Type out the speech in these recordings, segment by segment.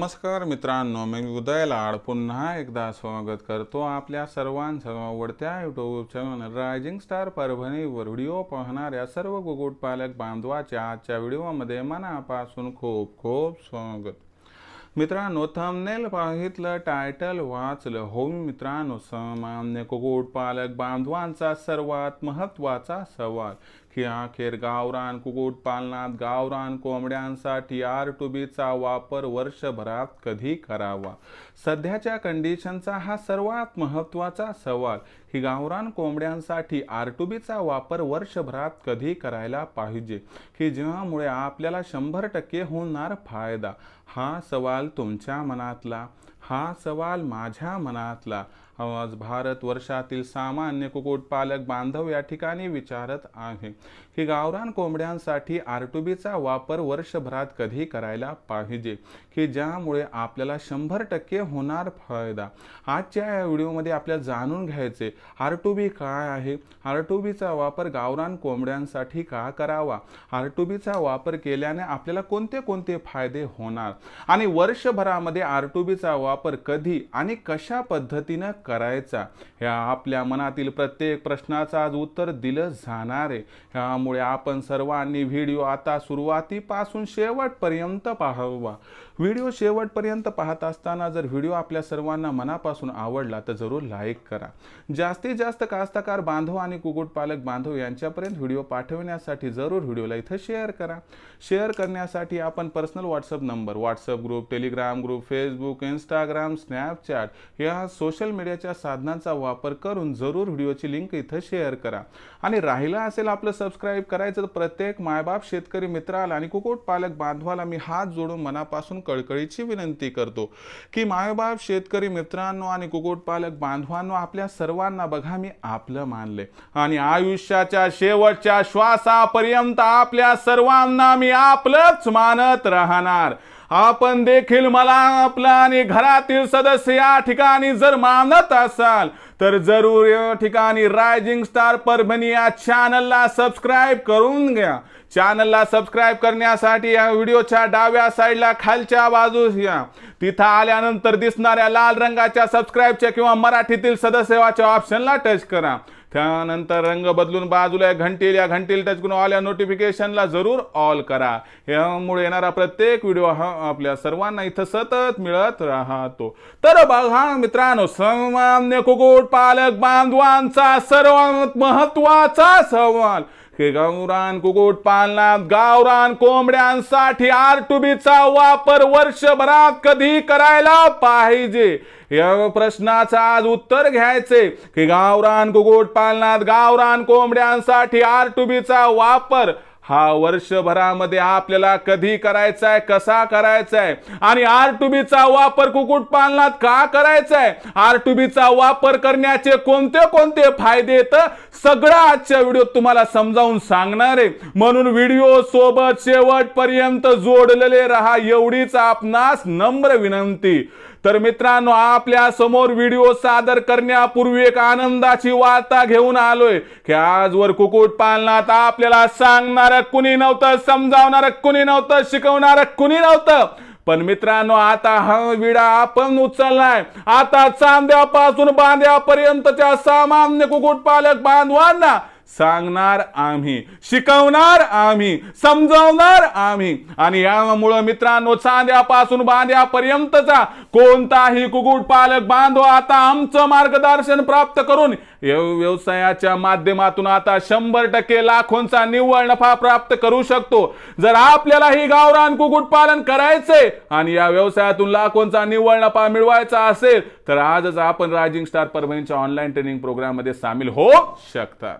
नमस्कार मित्रांनो मी उदय लाड. पुन्हा एकदा स्वागत करतो आपल्या सर्वांचं आवडत्या युट्यूब चॅनल रायझिंग स्टार परभणीवर. व्हिडिओ पाहणाऱ्या सर्व कुक्कुटपालक बांधवाच्या आजच्या व्हिडिओमध्ये मनापासून खूप खूप स्वागत. मित्रांनो थंबनेल पाहितलं टायटल वाचलं. हो मित्रांनो सामान्य कुक्कुटपालक बांधवांचा सर्वात महत्त्वाचा सवाल. की अखेर गावरान कुक्कुटपालनात गावरान कोंबड्यांसाठी आर टू बीचा वापर वर्षभरात कधी करावा? सध्याच्या कंडिशनचा हा सर्वात महत्त्वाचा सवाल. ही गावरान कोंबड्यांसाठी आर टू बीचा वापर वर्षभरात कधी करायला पाहिजे? की ज्यामुळे आपल्याला शंभर टक्के होणार फायदा? हा सवाल तुमच्या मनातला हा सवाल माझ्या मनातला. आज भारत वर्षातील सामान्य कुक्कुटपालक बांधव या ठिकाणी विचारत आहे की गावरान कोंबड्यांसाठी आरटुबीचा वापर वर्षभरात कधी करायला पाहिजे? की ज्यामुळे आपल्याला शंभर टक्के होणार फायदा? आजच्या या व्हिडिओमध्ये आपल्याला जाणून घ्यायचे आरटुबी काय आहे? आरटुबीचा वापर गावरान कोंबड्यांसाठी का करावा? आरटुबीचा वापर केल्याने आपल्याला कोणते कोणते फायदे होणार? आणि वर्षभरामध्ये आरटुबीचा वापर कधी आणि कशा पद्धतीनं करायचा. ह्या आपल्या मनातील प्रत्येक प्रश्नाचं आज उत्तर दिलं जाणार आहे. त्यामुळे आपण सर्वांनी व्हिडिओ आता सुरुवातीपासून शेवटपर्यंत पाहावा. व्हिडिओ शेवटपर्यंत पाहत असताना जर व्हिडिओ आपल्या सर्वांना मनापासून आवडला तर जरूर लाईक करा. जास्तीत जास्त कास्तकार बांधव आणि कुक्कुटपालक बांधव यांच्यापर्यंत व्हिडिओ पाठवण्यासाठी जरूर व्हिडिओला इथं शेअर करा. शेअर करण्यासाठी आपण personal WhatsApp number WhatsApp group Telegram group Facebook Instagram Snapchat या सोशल मीडिया मीडियाच्या साधनांचा वापर करून जरूर व्हिडिओची लिंक इथं शेअर करा. आणि राहिलं असेल आपलं सबस्क्राईब करायचं तर प्रत्येक मायबाप शेतकरी मित्राला आणि कुक्कुटपालक बांधवाला मी हात जोडून मनापासून कळकळीची विनंती करतो की मायबाप शेतकरी मित्रांनो आणि कुक्कुटपालक बांधवांनो आपल्या सर्वांना बघा मी आपलं मानले आणि आयुष्याच्या शेवटच्या श्वासापर्यंत आपल्या सर्वांना मी आपलंच मानत राहणार. आपण देखील मला आपला आणि घरातील सदस्य या ठिकाणी जर मानत असाल तर जरूर या ठिकाणी रायझिंग स्टार परभणी या चॅनलला सबस्क्राईब करून घ्या. चॅनलला सबस्क्राईब करण्यासाठी या व्हिडिओच्या डाव्या साईडला खालच्या बाजूस या. तिथं आल्यानंतर दिसणाऱ्या लाल रंगाच्या सबस्क्राईबच्या किंवा मराठीतील सदस्यवाच्या ऑप्शनला टच करा. त्यानंतर रंग बदलून बाजूला घंटील या घंटील टच करून ऑल या नोटिफिकेशनला जरूर ऑल करा. यामुळे येणारा प्रत्येक व्हिडिओ हा आपल्या सर्वांना इथं सतत मिळत राहतो. तर बघा मित्रांनो सामान्य कुक्कुट पालक बांधवांचा सर्वात महत्त्वाचा सवाल गावरान कुक्कुट पालनात गावरान कोंबड्यांसाठी आर टुबीचा वापर वर्षभरात कधी करायला पाहिजे? या प्रश्नाचं आज उत्तर घ्यायचे. की गावरान कुकुट पालनात गावरान कोंबड्यांसाठी आर टुबीचा वापर हा वर्षभरामध्ये आपल्याला कधी करायचा आहे कसा करायचा आहे आणि आर टुबीचा वापर कुक्कुटपालनात का करायचा आहे आर टुबीचा वापर करण्याचे कोणते कोणते फायदे तर सगळं आजच्या व्हिडिओत तुम्हाला समजावून सांगणार आहे. म्हणून व्हिडिओ सोबत शेवटपर्यंत जोडलेले राहा एवढीच आपणास नम्र विनंती. तर मित्रांनो आपल्यासमोर व्हिडिओ सादर करण्यापूर्वी एक आनंदाची वार्ता घेऊन आलोय की आजवर कुक्कुटपालनात आपल्याला सांगणार कुणी नव्हतं समजावणार कुणी नव्हतं शिकवणार कुणी नव्हतं. पण मित्रांनो आता हा विडा आपण उचललाय. आता चांद्यापासून बांध्यापर्यंतच्या सामान्य कुक्कुटपालक बांधवांना सांगणार आम्ही शिकवणार आम्ही समजावणार आम्ही. आणि यामुळं मित्रांनो चांद्यापासून बांध्यापर्यंतचा कोणताही कुक्कुट पालक बांधव आता आमचं मार्गदर्शन प्राप्त करून व्यवसायाच्या माध्यमातून आता शंभर टक्के लाखोंचा निव्वळ नफा प्राप्त करू शकतो. जर आपल्याला ही गावरान कुक्कुटपालन करायचंय आणि या व्यवसायातून लाखोंचा निव्वळ नफा मिळवायचा असेल तर आजच आपण रायझिंग स्टार परभणीच्या ऑनलाईन ट्रेनिंग प्रोग्राममध्ये सामील होऊ शकतात.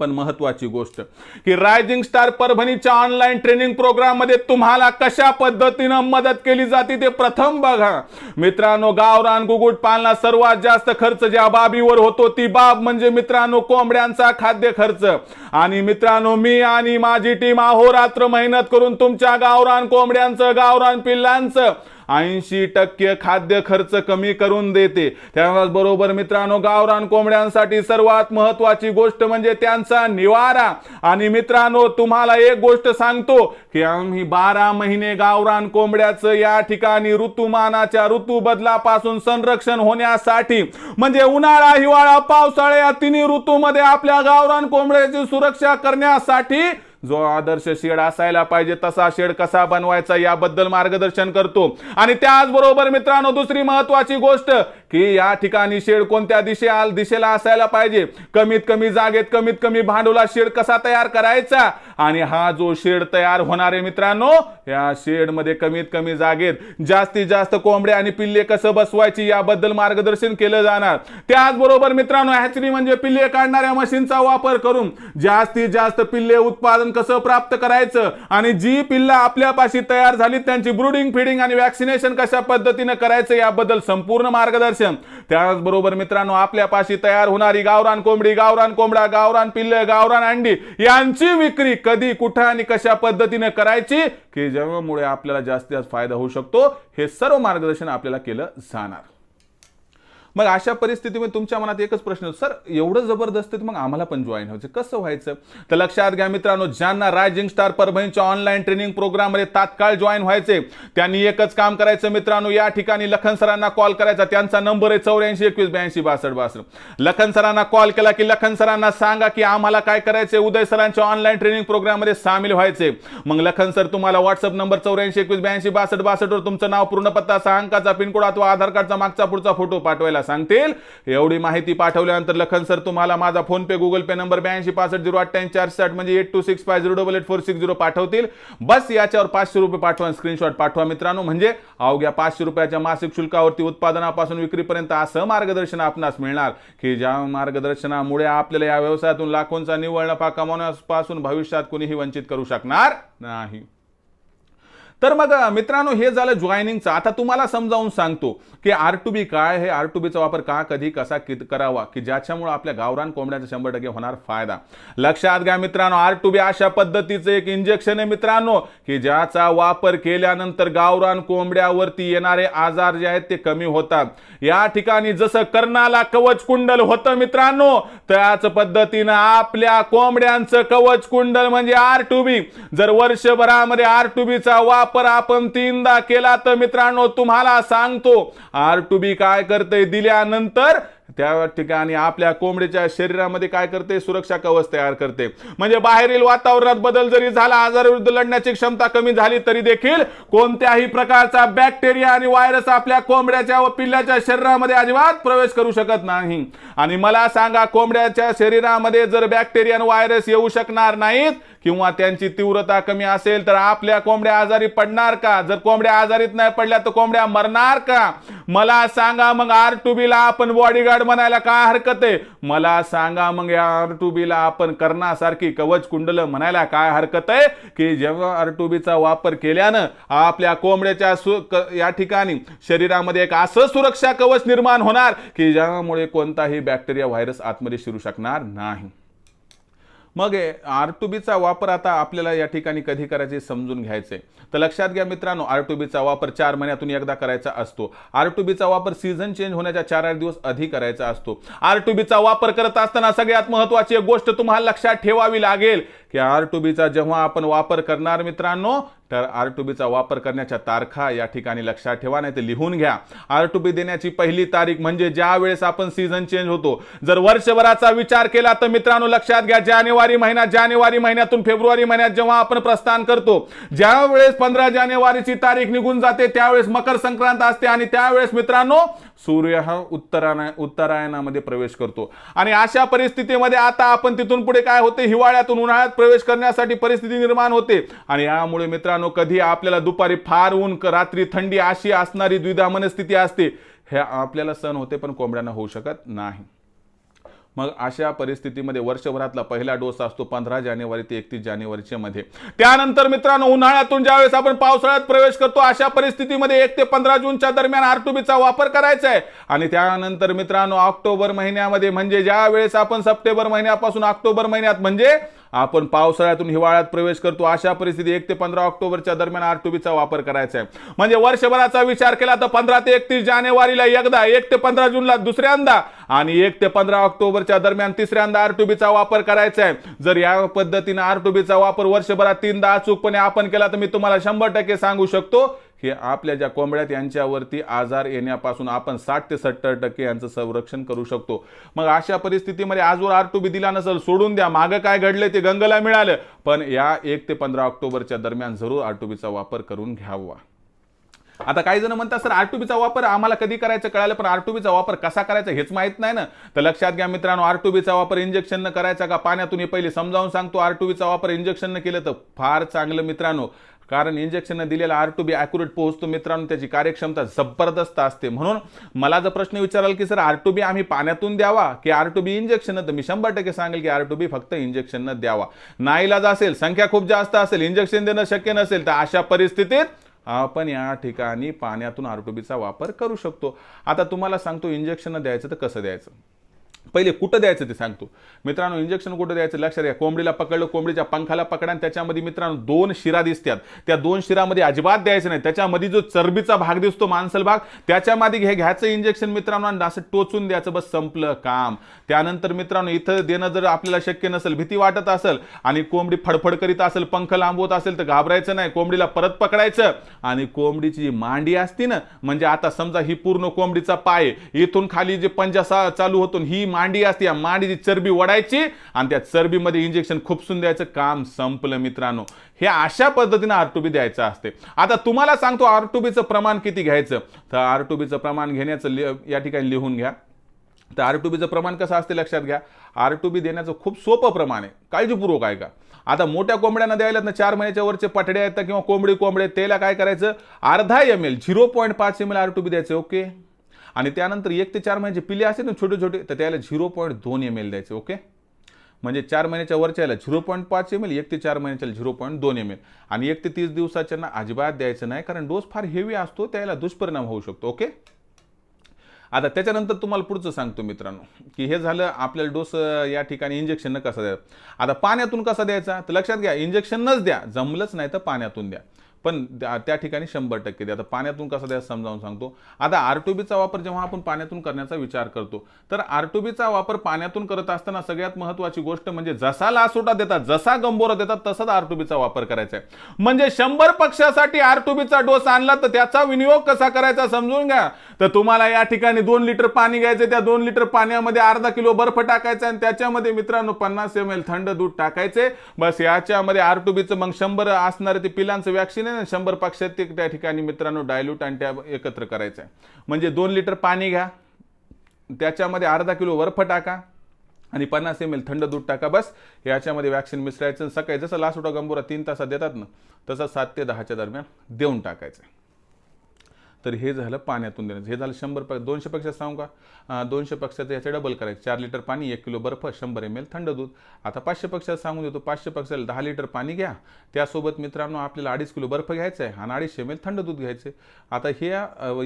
पण महत्वाची गोष्ट. की रायझिंग स्टार परभणीच्या ऑनलाईन ट्रेनिंग प्रोग्राममध्ये तुम्हाला कशा पद्धतीनं मदत केली जाते ते प्रथम बघा. मित्रांनो गावरान कुकुट पालना सर्वात जास्त खर्च ज्या बाबीवर होतो ती बाब म्हणजे मित्रांनो कोंबड्यांचा खाद्य खर्च. आणि मित्रांनो मी आणि माझी टीम अहोरात्र मेहनत करून तुमच्या गावरान कोंबड्यांचं गावरान पिल्लांचं. ऐंशी टक्के खाद्य खर्च कमी करून देते. त्याचबरोबर मित्रांनो गावरान कोंबड्यांसाठी सर्वात महत्वाची गोष्ट म्हणजे त्यांचा निवारा. आणि मित्रांनो तुम्हाला एक गोष्ट सांगतो की आम्ही बारा महिने गावरान कोंबड्याचं या ठिकाणी ऋतुमानाच्या ऋतू बदलापासून संरक्षण होण्यासाठी म्हणजे उन्हाळा हिवाळा पावसाळा या तिन्ही ऋतूमध्ये आपल्या गावरान कोंबड्याची सुरक्षा करण्यासाठी जो आदर्श शेड असायला पाहिजे तसा शेड कसा बनवायचा याबद्दल मार्गदर्शन करतो. आणि त्याचबरोबर मित्रांनो दुसरी महत्वाची गोष्ट की या ठिकाणी शेड कोणत्या दिशे दिशेला असायला पाहिजे. कमीत कमी जागेत कमीत कमी भांडवला शेड कसा तयार करायचा? आणि हा जो शेड तयार होणार आहे मित्रांनो या शेडमध्ये कमीत कमी जागेत जास्तीत जास्त कोंबड्या आणि पिल्ले कसं बसवायची याबद्दल मार्गदर्शन केलं जाणार. त्याचबरोबर मित्रांनो हॅचरी म्हणजे पिल्ले काढणाऱ्या मशीनचा वापर करून जास्तीत जास्त पिल्ले उत्पादन कसं प्राप्त करायचं? आणि जी पिल्ला आपल्यापाशी तयार झाली त्यांची ब्रुडिंग फिडिंग आणि वॅक्सिनेशन कशा पद्धतीने करायचं याबद्दल संपूर्ण मार्गदर्शन. त्याचबरोबर मित्रांनो आपल्यापाशी तयार होणारी गावरान कोंबडी गावरान कोंबडा गावरान पिल्ल गावरान अंडी यांची विक्री कधी कुठं आणि कशा पद्धतीने करायची? की ज्यामुळे आपल्याला जास्तीत जास्त फायदा होऊ शकतो. हे सर्व मार्गदर्शन आपल्याला केलं जाणार. मग अशा परिस्थितीमध्ये तुमच्या मनात एकच प्रश्न सर एवढं जबरदस्त मग आम्हाला पण जॉईन व्हायचं कसं व्हायचं? तर लक्षात घ्या मित्रांनो ज्यांना रायझिंग स्टार परभणीच्या ऑनलाईन ट्रेनिंग प्रोग्राममध्ये तात्काळ जॉईन व्हायचे त्यांनी एकच काम करायचं मित्रांनो या ठिकाणी लखन सरांना कॉल करायचा. त्यांचा नंबर आहे चौऱ्याऐंशी एकवीस ब्याऐंशी बासष्ट बासष्ट. लखन सरांना कॉल केला की लखन सरांना सांगा की आम्हाला काय करायचे उदय सरांच्या ऑनलाईन ट्रेनिंग प्रोग्राममध्ये सामील व्हायचे. मग लखन सर तुम्हाला व्हॉट्सअप नंबर चौऱ्याऐंशी एकवीस ब्याऐंशी बासष्ट बासष्टवर तुमचं नाव पूर्ण पत्ता सहा अंकाचा पिनकोड अथवा आधार कार्डचा मागचा पुढचा फोटो पाठवायला सांगतील. एवढी माहिती पाठवल्यानंतर लखन सर तुम्हाला माझा PhonePe Google Pay number ब्याऐंशी पासष्ट झिरो अठ्ठ्याऐंशी चारशे साठ म्हणजे eight two six five zero double eight four six zero पाठवतील. बस याच्यावर पाचशे रुपये पाठवा स्क्रीनशॉट पाठवा मित्रांनो. म्हणजे अवघ्या पाचशे रुपयाच्या मासिक शुल्कावरती उत्पादनापासून विक्रीपर्यंत असं मार्गदर्शन आपणास मिळणार. की ज्या मार्गदर्शनामुळे आपल्याला या व्यवसायातून लाखोंचा निव्वळ नफा कमावण्यापासून भविष्यात कोणीही वंचित करू शकणार नाही. तर मग मित्रांनो हे झालं जॉईनिंगचं आता तुम्हाला समजावून सांगतो की आर टू बी काय हे आर टू बीचा वापर का कधी कसा कित करावा? की ज्याच्यामुळे आपल्या गावरान कोंबड्याचा शंभर टक्के होणार फायदा? लक्षात घ्या मित्रांनो आर टू बी अशा पद्धतीचं एक इंजेक्शन आहे मित्रांनो की ज्याचा वापर केल्यानंतर गावरान कोंबड्यावरती येणारे आजार जे आहेत ते कमी होतात. या ठिकाणी जसं कर्णाला कवच कुंडल होतं मित्रांनो त्याच पद्धतीनं आपल्या कोंबड्यांचं कवच कुंडल म्हणजे आर टू बी जर वर्षभरामध्ये आर टू बीचा वापर वापर आपण तीनदा केला तर मित्रांनो तुम्हाला सांगतो आर टू बी काय करते दिल्यानंतर त्या ठिकाणी आपल्या कोंबडीच्या शरीरामध्ये काय करते? सुरक्षा कवच तयार करते. म्हणजे बाहेरील वातावरणात बदल जरी झाला आजाराविरुद्ध लढण्याची क्षमता कमी झाली तरी देखील कोणत्याही प्रकारचा बॅक्टेरिया आणि व्हायरस आपल्या कोंबड्याच्या व पिल्ल्याच्या शरीरामध्ये अजिबात प्रवेश करू शकत नाही. आणि मला सांगा कोंबड्याच्या शरीरामध्ये जर बॅक्टेरिया आणि व्हायरस येऊ शकणार नाहीत किंवा त्यांची तीव्रता कमी असेल तर आपल्या कोंबड्या आजारी पडणार का? जर कोंबड्या आजारीत नाही पडल्या तर कोंबड्या मरणार का? मला सांगा मग आर टू बीला आपण बॉडीगार्ड म्हणायला काय हरकत आहे? मला सांगा मग या आर टू बीला आपण कर्णासारखी कवच कुंडल म्हणायला काय हरकत आहे? की जेव्हा आर टू बीचा वापर केल्यानं आपल्या कोंबड्याच्या सु या ठिकाणी शरीरामध्ये एक असं सुरक्षा कवच निर्माण होणार की ज्यामुळे कोणताही बॅक्टेरिया व्हायरस आतमध्ये शिरू शकणार नाही. मग आर टू बीचा वापर आता आपल्याला या ठिकाणी कधी करायचे समजून घ्यायचे तर लक्षात घ्या मित्रांनो आर टू बीचा वापर चार महिन्यातून एकदा करायचा असतो. आर टू बीचा वापर सीझन चेंज होण्याच्या चार आठ दिवस आधी करायचा असतो. आर टू बीचा वापर करत असताना सगळ्यात महत्वाची एक गोष्ट तुम्हाला लक्षात ठेवावी लागेल की आर टू बीचा जेव्हा आपण वापर करणार मित्रांनो तर आर टू बीचा वापर करण्याच्या तारखा या ठिकाणी लक्षात ठेवा नाही तर लिहून घ्या. आर टू बी देण्याची पहिली तारीख म्हणजे ज्या वेळेस आपण सीझन चेंज होतो. जर वर्षभराचा विचार केला तर मित्रांनो लक्षात घ्या जानेवारी महिन्यात जानेवारी महिन्यातून फेब्रुवारी महिन्यात जेव्हा आपण प्रस्थान करतो ज्यावेळेस पंधरा जानेवारीची तारीख निघून जाते त्यावेळेस मकर संक्रांत असते आणि त्यावेळेस मित्रांनो सूर्य हा उत्तरायण उत्तरायणामध्ये प्रवेश करतो. आणि अशा परिस्थितीमध्ये आता आपण तिथून पुढे काय होते? हिवाळ्यातून उन्हाळ्यात प्रवेश करण्यासाठी परिस्थिती निर्माण होते. आणि यामुळे मित्रांनो कधी आपल्याला दुपारी फार ऊन रात्री थंडी अशी असणारी द्विधा मनस्थिती असते हे आपल्याला सण होते पण कोंबड्यांना होऊ शकत नाही. मग अशा परिस्थितीमध्ये वर्षभरातला पहिला डोस असतो पंधरा जानेवारी ते एकतीस जानेवारीच्या मध्ये. त्यानंतर मित्रांनो उन्हाळ्यातून ज्यावेळेस आपण पावसाळ्यात प्रवेश करतो अशा परिस्थितीमध्ये एक ते पंधरा जूनच्या दरम्यान आरटुबीचा वापर करायचा आहे. आणि त्यानंतर मित्रांनो ऑक्टोबर महिन्यामध्ये म्हणजे ज्या वेळेस आपण सप्टेंबर महिन्यापासून ऑक्टोबर महिन्यात म्हणजे आपण पावसाळ्यातून हिवाळ्यात प्रवेश करतो. अशा परिस्थिती एक ते पंधरा ऑक्टोबरच्या दरम्यान आर टू बीचा वापर करायचा आहे. म्हणजे वर्षभराचा विचार केला तर पंधरा ते एकतीस जानेवारीला एकदा एक ते पंधरा जूनला दुसऱ्यांदा आणि एक ते पंधरा ऑक्टोबरच्या दरम्यान तिसऱ्यांदा आर टू बीचा वापर करायचा आहे. जर या पद्धतीने आर टू बीचा वापर वर्षभरात तीनदा अचूकपणे आपण केला तर मी तुम्हाला शंभर टक्के सांगू शकतो हे आपल्या ज्या कोंबड्यात यांच्यावरती आजार येण्यापासून आपण साठ ते सत्तर टक्के यांचं संरक्षण करू शकतो. मग अशा परिस्थितीमध्ये आजवर आर टू बी दिला नसेल सोडून द्या. मागं काय घडलं ते गंगला मिळालं. पण या एक ते पंधरा ऑक्टोबरच्या दरम्यान जरूर आर टू बीचा वापर करून घ्यावा. आता काही जण म्हणतात सर आर टू बीचा वापर आम्हाला कधी करायचं कळालं पण आरटूबीचा वापर कसा करायचा हेच माहीत नाही ना. तर लक्षात घ्या मित्रांनो आरटूबीचा वापर इंजेक्शन करायचा का? पाण्यातून हे पहिले समजावून सांगतो आर टू बीचा वापर इंजेक्शन केलं तर फार चांगलं मित्रांनो. कारण इंजेक्शन दिलेला आर टू बी ॲक्युरेट पोहोचतो मित्रांनो त्याची कार्यक्षमता जबरदस्त असते. म्हणून मला जर प्रश्न विचाराल की सर आर टू बी आम्ही पाण्यातून द्यावा की आर टू बी इंजेक्शन तर मी शंभर टक्के सांगेल की आर टू बी फक्त इंजेक्शन द्यावा. नाईलाज असेल संख्या खूप जास्त असेल इंजेक्शन देणं शक्य नसेल तर अशा परिस्थितीत आपण या ठिकाणी पाण्यातून आरटोबीचा वापर करू शकतो. आता तुम्हाला सांगतो इंजेक्शन द्यायचं तर कसं द्यायचं? पहिले कुठं द्यायचं ते सांगतो. मित्रांनो इंजेक्शन कुठं द्यायचं लक्षात घ्या. कोंबडीला पकडलं कोंबडीच्या पंखाला पकडा आणि त्याच्यामध्ये मित्रांनो दोन शिरा दिसतात. त्या दोन शिरामध्ये अजिबात द्यायचं नाही. त्याच्यामध्ये जो चरबीचा भाग दिसतो मांसल भाग त्याच्यामध्ये हे घ्यायचं इंजेक्शन मित्रांनो आणि असं टोचून द्यायचं. बस संपलं काम. त्यानंतर मित्रांनो इथं देणं जर आपल्याला शक्य नसेल भीती वाटत असेल आणि कोंबडी फडफड करीत असेल पंख लांबवत असेल तर घाबरायचं नाही. कोंबडीला परत पकडायचं आणि कोंबडीची जी मांडी असती ना म्हणजे आता समजा ही पूर्ण कोंबडीचा पाय इथून खाली जे पंजासा चालू होतो ही मांडी असते. या मांडीची चरबी वडायची आणि त्या चरबीमध्ये इंजेक्शन खुपसून द्यायचं काम संपलं मित्रांनो. हे अशा पद्धतीनं आर टू बी द्यायचं असते. आता तुम्हाला सांगतो आर टू बीचं प्रमाण किती घ्यायचं? तर आर टू बीचं प्रमाण घेण्याचं या ठिकाणी लिहून घ्या. तर आर टू बीचं प्रमाण कसं असते लक्षात घ्या. आर टू बी देण्याचं खूप सोपं प्रमाण आहे. काळजीपूर्वक आहे का आता मोठ्या कोंबड्यांना द्यायला ना चार महिन्याच्या वरचे पटडे आहेत किंवा कोंबडी कोंबडे त्याला काय करायचं? अर्धा एम एल झिरो पॉईंट पाच M L R two B द्यायचं. ओके? आणि त्यानंतर एक ते चार महिन्याचे पिले असतील ना छोटे छोटे तर त्याला झिरो पॉईंट दोन एम एल द्यायचे ओके? म्हणजे चार महिन्याच्या वरच्या याला झिरो पॉईंट पाच एम एल एक ते चार महिन्याच्या झिरो पॉईंट दोन एम एल आणि एक ते तीस दिवसाच्या ना अजिबात द्यायचं नाही कारण डोस फार हेवी असतो त्याला दुष्परिणाम होऊ शकतो ओके? आता त्याच्यानंतर तुम्हाला पुढचं सांगतो मित्रांनो की हे झालं आपल्याला डोस या ठिकाणी इंजेक्शन कसा द्यायचा? आता पाण्यातून कसा द्यायचा? तर लक्षात घ्या इंजेक्शनच द्या जमलंच नाही तर पाण्यातून द्या. पण त्या त्या ठिकाणी शंभर टक्के द्या. आता पाण्यातून कसं द्या समजावून सांगतो. आता आर टू बीचा वापर जेव्हा आपण पाण्यातून करण्याचा विचार करतो तर आर टू बीचा वापर पाण्यातून करत असताना सगळ्यात महत्वाची गोष्ट म्हणजे जसा लासोटा देतात जसा गंबोरा देतात तसाच आर टू बीचा वापर करायचा आहे. म्हणजे शंभर पक्षासाठी आर टू बीचा डोस आणला तर त्याचा विनियोग कसा करायचा समजून घ्या. तर तुम्हाला या ठिकाणी दोन लिटर पाणी घ्यायचं त्या दोन लिटर पाण्यामध्ये अर्धा किलो बर्फ टाकायचा आणि त्याच्यामध्ये मित्रांनो पन्नास एम एल थंड दूध टाकायचे बस याच्यामध्ये आर टू बीचं मग शंभर असणारे ते पिलांचं व्हॅक्सिन आहे शंभर पक्षात ते त्या ठिकाणी मित्रांनो डायल्यूट आणि त्या एकत्र करायचं आहे म्हणजे दोन लिटर पाणी घ्या त्याच्यामध्ये अर्धा किलो बर्फ टाका आणि पन्नास एम एल थंड दूध टाका बस. याच्यामध्ये वॅक्सिन मिसळायचं सकाळी जसं लासोटा गंबुरा तीन तासात देतात ना तसं सात ते दहाच्या दरम्यान देऊन टाकायचं तर हे झालं पाण्यातून देण्याचं. हे झालं शंभर प दोनशे पक्षात सांगू का? दोनशे पक्षाचं याचं डबल करायचं. चार लिटर पाणी एक किलो बर्फ शंभर एम एल थंड दूध. आता पाचशे पक्षात सांगून देतो पाचशे पक्षाला दहा लिटर पाणी घ्या. त्यासोबत मित्रांनो आपल्याला अडीच किलो बर्फ घ्यायचा आहे आणि अडीचशे एम एल थंड दूध घ्यायचे आता हे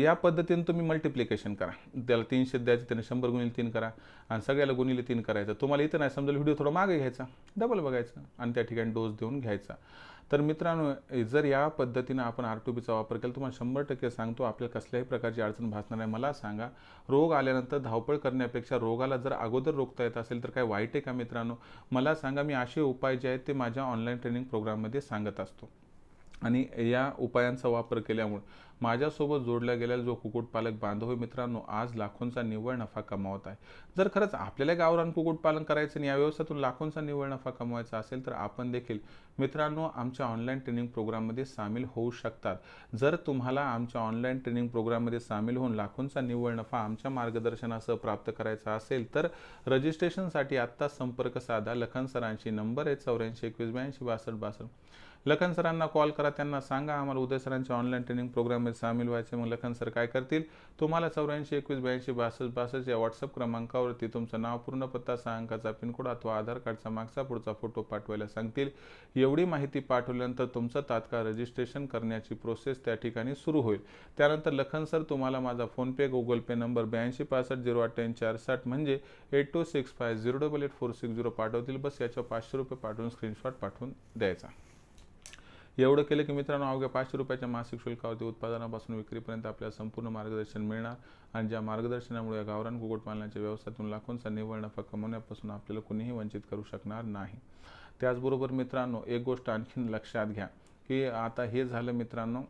या पद्धतीने तुम्ही मल्टिप्लिकेशन करा. त्याला तीनशे द्यायचे त्याने शंभर गुणिले तीन करा. आणि सगळ्याला गुणिले तीन करायचं. तुम्हाला इथं नाही समजा व्हिडिओ थोडा मागे घ्यायचा. डबल बघायचा. आणि त्या ठिकाणी डोस देऊन घ्यायचा. तर मित्रांनो जर या पद्धतीनं आपण आर टू बीचा वापर केला तुम्हाला शंभर टक्के सांगतो आपल्याला कसल्याही प्रकारची अडचण भासणार नाही. मला सांगा रोग आल्यानंतर धावपळ करण्यापेक्षा रोगाला जर अगोदर रोखता येत असेल तर काय वाईट आहे का मित्रांनो? मला सांगा मी असे उपाय जे आहेत ते माझ्या ऑनलाईन ट्रेनिंग प्रोग्राममध्ये सांगत असतो. आणि या उपायांचा वापर केल्यामुळे माझ्यासोबत जोडला गेलेला जो कुक्कुटपालक बांधव आहे मित्रांनो आज लाखोंचा निव्वळ नफा कमावत आहे. जर खरंच आपल्याला गावरान कुक्कुटपालन करायचं आणि या व्यवसायातून लाखोंचा निव्वळ नफा कमवायचा असेल तर आपण देखील मित्रांनो आमच्या ऑनलाईन ट्रेनिंग प्रोग्राममध्ये सामील होऊ शकतात. जर तुम्हाला आमच्या ऑनलाईन ट्रेनिंग प्रोग्राममध्ये सामील होऊन लाखोंचा निव्वळ नफा आमच्या मार्गदर्शनासह प्राप्त करायचा असेल तर रजिस्ट्रेशनसाठी आत्ता संपर्क साधा. लखन सरांशी नंबर आहे चौऱ्याऐंशी एकवीस ब्याऐंशी बासष्ट बासष्ट. लखन सरांना कॉल करा त्यांना सांगा आम्हाला उदय सरांच्या ऑनलाईन ट्रेनिंग प्रोग्राममध्ये सामील व्हायचे मग लखन सर काय करतील? तुम्हाला चौऱ्याऐंशी एकवीस ब्याऐंशी बासष्ट बासष्ट या व्हॉट्सअप क्रमांकावरती तुमचं नाव पूर्ण पत्ता सहा अंकाचा पिनकोड अथवा आधार कार्डचा मागचा पुढचा फोटो पाठवायला सांगतील. एवढी माहिती पाठवल्यानंतर तुमचं तात्काळ रजिस्ट्रेशन करण्याची प्रोसेस त्या ठिकाणी सुरू होईल. त्यानंतर लखन सर तुम्हाला माझा फोनपे गुगल पे नंबर ब्याऐंशी पासष्ट झिरो अठ्ठ्याऐंशी चार साठ म्हणजे eight two six five zero double eight four six zero पाठवतील. बस याच्या पाचशे रुपये पाठवून स्क्रीनशॉट पाठवून द्यायचा. एवढं केलं की मित्रांनो अवघ्या पाचशे रुपयाच्या मासिक शुल्कावरती उत्पादनापासून विक्रीपर्यंत आपल्याला संपूर्ण मार्गदर्शन मिळणार आणि ज्या मार्गदर्शनामुळे या गावरान कुक्कुटपालनाच्या व्यवसायातून लाखोंचा निव्वळ नफा कमवण्यापासून आपल्याला कुणीही वंचित करू शकणार नाही. त्याचबरोबर मित्रांनो एक गोष्ट आणखीन लक्षात घ्या की आता हे झालं मित्रांनो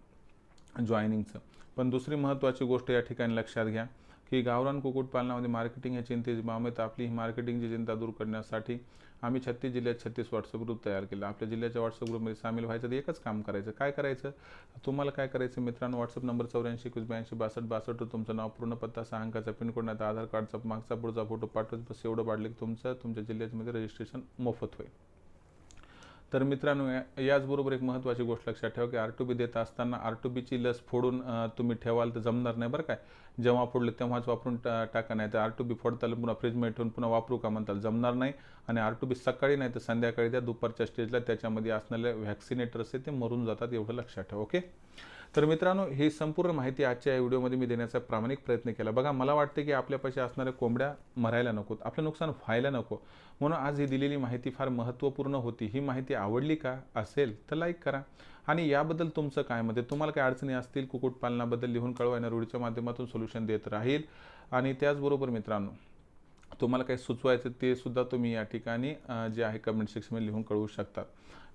जॉईनिंगचं पण दुसरी महत्त्वाची गोष्ट या ठिकाणी लक्षात घ्या की गावरान कुक्कुटपालनामध्ये मार्केटिंग या चिंतेची बाबत आपली ही मार्केटिंगची चिंता दूर करण्यासाठी आम्ही छत्तीस जिल्ह्यात छत्तीस व्हॉट्सअप ग्रुप तयार केला. आपल्या जिल्ह्याच्या व्हॉट्सअप ग्रुपमध्ये सामील व्हायचं तर एकच काम करायचं. काय करायचं? तुम्हाला काय करायचं मित्रांनो? व्हॉट्सअप नंबर चौऱ्याऐंशी एकवीस ब्याऐंशी बासष्ट बासष्ट तुमचं नाव पूर्ण पत्ता सहा अंकाचा पिनकोड नाही आधार कार्डचा मागचा पुढचा फोटो पाठवत बस एवढं पाडलं की तुमचं तुमच्या जिल्ह्यामध्ये रजिस्ट्रेशन मोफत होईल. तर मित्रांनो या- याचबरोबर एक महत्त्वाची गोष्ट लक्षात ठेवा की आर टू बी देत असताना आर टू बीची लस फोडून तुम्ही ठेवाल तर जमणार नाही बरं काय. जेव्हा फोडलं तेव्हाच वापरून टा टाका नाही तर आर टू बी फोडताल पुन्हा फ्रीजमध्ये ठेवून पुन्हा वापरू का म्हणताल जमणार नाही. आणि आर टू बी सकाळी नाही तर संध्याकाळी द्या दुपारच्या स्टेजला त्याच्यामध्ये असणारे व्हॅक्सिनेटर्स आहे ते मरून जातात एवढं लक्षात ठेवा ओके तर मित्रांनो ही संपूर्ण माहिती आजच्या या व्हिडिओमध्ये मी देण्याचा प्रामाणिक प्रयत्न केला. बघा मला वाटते की आपल्यापाशी असणाऱ्या कोंबड्या मरायला नकोत आपलं नुकसान व्हायला नको. म्हणून आज ही दिलेली माहिती फार महत्त्वपूर्ण होती. ही माहिती आवडली का असेल तर लाईक करा. आणि याबद्दल तुमचं काय मत तुम्हाला काय अडचणी असतील कुक्कुटपालनाबद्दल लिहून कळवा. या रूढीच्या माध्यमातून सोल्युशन देत राहील. आणि त्याचबरोबर मित्रांनो तुम्हाला काही सुचवायचं ते सुद्धा तुम्ही या ठिकाणी जे आहे कमेंट सेक्शनमध्ये लिहून कळवू शकता.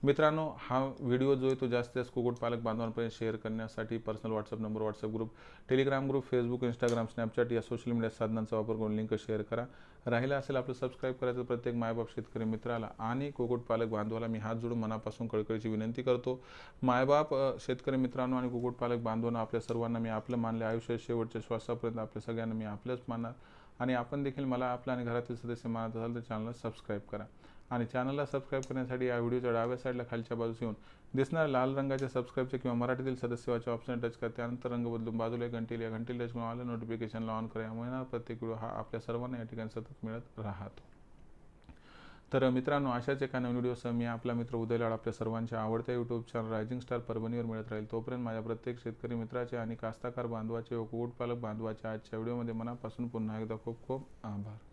मित्रांनो हा व्हिडिओ जो आहे तो जास्तीत जास्त कुक्कुटपालक बांधवांपर्यंत शेअर करण्यासाठी personal WhatsApp number WhatsApp group Telegram group Facebook Instagram Snapchat या सोशल मीडिया साधनांचा वापर करून लिंक शेअर करा. राहिला असेल आपलं सबस्क्राईब करायचं प्रत्येक मायबाप शेतकरी मित्राला आणि कुक्कुटपालक बांधवाला मी हात जोडून मनापासून कळकळीची विनंती करतो. मायबाप शेतकरी मित्रांनो आणि कुक्कुटपालक बांधवांना आपल्या सर्वांना मी आपलं मानले. आयुष्य शेवटच्या श्वासापर्यंत आपल्या सगळ्यांना मी आपलंच मानणार. आणि आपण देखील मला आपला आणि घरातील सदस्य मानत असाल तर चॅनलला सबस्क्राईब करा. आणि चॅनलला सबस्क्राईब करण्यासाठी या व्हिडिओच्या डाव्या साईडला खालच्या बाजूस येऊन दिसणाऱ्या लाल रंगाच्या सबस्क्राईबचे किंवा मराठीतील सदस्यवाच्या ऑप्शन टच करा. त्यानंतर रंग बदलून बाजूला एक घंटील या घंटील टच करून आलं नोटिफिकेशनला ऑन करा. यामुळे प्रत्येक व्हिडिओ हा आपल्या सर्वांना या ठिकाणी सतत मिळत राहतो. तर मित्रांनो अशाच एका नवीन व्हिडिओसह मी आपला मित्र उदय लाड आपल्या सर्वांच्या आवडत्या यूट्यूब चॅनल रायझिंग स्टार परभणीवर मिळत राहील. तोपर्यंत माझ्या प्रत्येक शेतकरी मित्राचे आणि कास्ताकार बांधवाचे व कुक्कुटपालक बांधवाचे आजच्या व्हिडिओमध्ये मनापासून पुन्हा एकदा खूप खूप आभार.